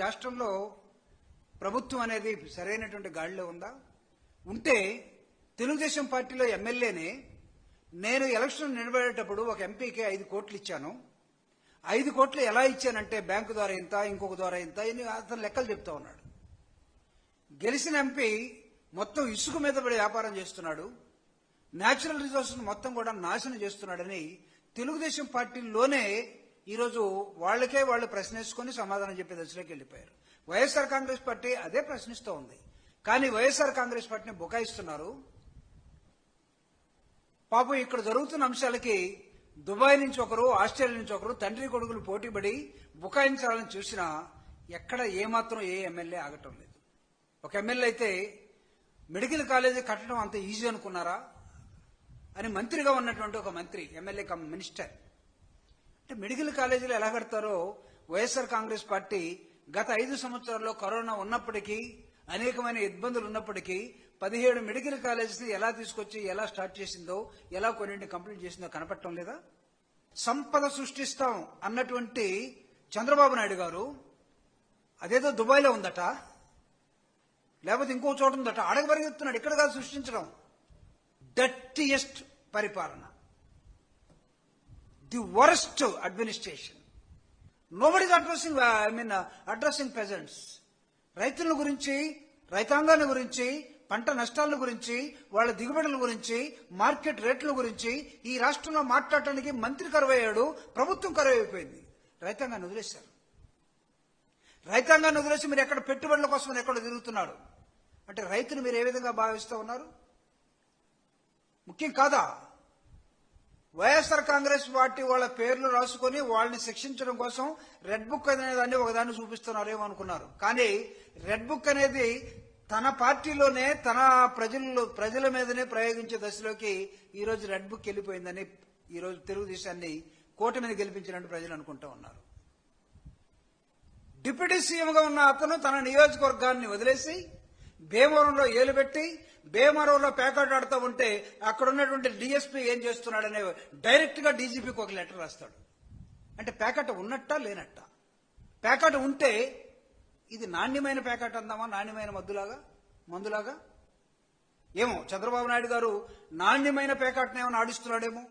రాష్ట్రంలో ప్రభుత్వం అనేది సరైనటువంటి గాడిలో ఉందా? ఉంటే తెలుగుదేశం పార్టీలో ఎమ్మెల్యేనే నేను ఎలక్షన్ నిలబడేటప్పుడు ఒక ఎంపీకి ఐదు కోట్లు ఇచ్చాను. ఐదు కోట్లు ఎలా ఇచ్చానంటే బ్యాంకు ద్వారా ఇంత ఇంకొక ద్వారా ఇంత అని అతను లెక్కలు చెప్తా ఉన్నాడు. గెలిచిన ఎంపీ మొత్తం ఇసుక మీద పడి వ్యాపారం చేస్తున్నాడు. న్యాచురల్ రిసోర్సెస్ మొత్తం కూడా నాశనం చేస్తున్నాడని తెలుగుదేశం పార్టీలోనే ఈరోజు వాళ్ళకే వాళ్ళు ప్రశ్నేసుకుని సమాధానం చెప్పే దశలోకి వెళ్ళిపోయారు. వైఎస్ఆర్ కాంగ్రెస్ పార్టీ అదే ప్రశ్నిస్తూ ఉంది. కానీ వైఎస్ఆర్ కాంగ్రెస్ పార్టీని బుకాయిస్తున్నారు. పాపం ఇక్కడ జరుగుతున్న అంశాలకి దుబాయ్ నుంచి ఒకరు ఆస్ట్రేలియా నుంచి ఒకరు తండ్రి కొడుకులు పోటీపడి బుకాయించాలని చూసినా ఎక్కడ ఏమాత్రం ఏ ఎమ్మెల్యే ఆగటం లేదు. ఒక ఎమ్మెల్యే అయితే మెడికల్ కాలేజీ కట్టడం అంత ఈజీ అనుకున్నారా? అని మంత్రిగా ఉన్నటువంటి ఒక మంత్రి ఎమ్మెల్యే కమ్ మినిస్టర్. అంటే మెడికల్ కాలేజీలు ఎలా కడతారో వైఎస్ఆర్ కాంగ్రెస్ పార్టీ గత ఐదు సంవత్సరాల్లో కరోనా ఉన్నప్పటికీ అనేకమైన ఇబ్బందులు ఉన్నప్పటికీ పదిహేడు మెడికల్ కాలేజెస్ ఎలా తీసుకొచ్చి ఎలా స్టార్ట్ చేసిందో ఎలా కొన్నింటిని కంప్లీట్ చేసిందో కనపడటం లేదా? సంపద సృష్టిస్తాం అన్నటువంటి చంద్రబాబు నాయుడు గారు అదేదో దుబాయ్లో ఉందట లేకపోతే ఇంకో చోట ఉందట అడగ పరిగెత్తున్నాడు ఇక్కడ కాదు సృష్టించడం. డర్టియెస్ట్ పరిపాలన. The worst administration. Nobody's addressing I mean addressing presents రైతుల గురించి రైతాంగాన్ని గురించి పంట నష్టాల గురించి వాళ్ళ దిగుబడుల గురించి మార్కెట్ రేట్ల గురించి ఈ రాష్ట్రంలో మాట్లాడటానికి మంత్రి కరువయ్యాడు ప్రభుత్వం కరువైపోయింది. రైతాంగాన్ని వదిలేశారు. రైతాంగాన్ని వదిలేసి మీరు ఎక్కడ పెట్టుబడుల కోసం ఎక్కడ తిరుగుతున్నారు? అంటే రైతును మీరు ఏ విధంగా భావిస్తూ ఉన్నారు? ముఖ్యం కాదా? వైఎస్ఆర్ కాంగ్రెస్ పార్టీ వాళ్ళ పేర్లు రాసుకొని వాళ్ళని శిక్షించడం కోసం రెడ్ బుక్ అనే దాన్ని ఒకదాన్ని చూపిస్తున్నారేమో అనుకున్నారు. కానీ రెడ్ బుక్ అనేది తన పార్టీలోనే తన ప్రజల్లో ప్రజల మీదనే ప్రయోగించే దశలోకి ఈ రోజు రెడ్ బుక్ వెళ్ళిపోయిందని ఈ రోజు తెలుగుదేశాన్ని కూటమిని గెలిపించినట్టు ప్రజలు అనుకుంటా ఉన్నారు. డిప్యూటీ సీఎంగా ఉన్న అతను తన నియోజకవర్గాన్ని వదిలేసి భీమవరంలో ఏలు పెట్టి భీమవరంలో ప్యాకెట్ ఆడుతూ ఉంటే అక్కడ ఉన్నటువంటి డిఎస్పీ ఏం చేస్తున్నాడనే డైరెక్ట్గా డీజీపీకి ఒక లెటర్ రాస్తాడు. అంటే ప్యాకెట్ ఉన్నట్టా లేనట్టా? ప్యాకెట్ ఉంటే ఇది నాణ్యమైన ప్యాకెట్ అందామా? నాణ్యమైన మద్దులాగా? మందులాగా? ఏమో చంద్రబాబు నాయుడు గారు నాణ్యమైన ప్యాకెట్ని ఏమైనా ఆడిస్తున్నాడేమో?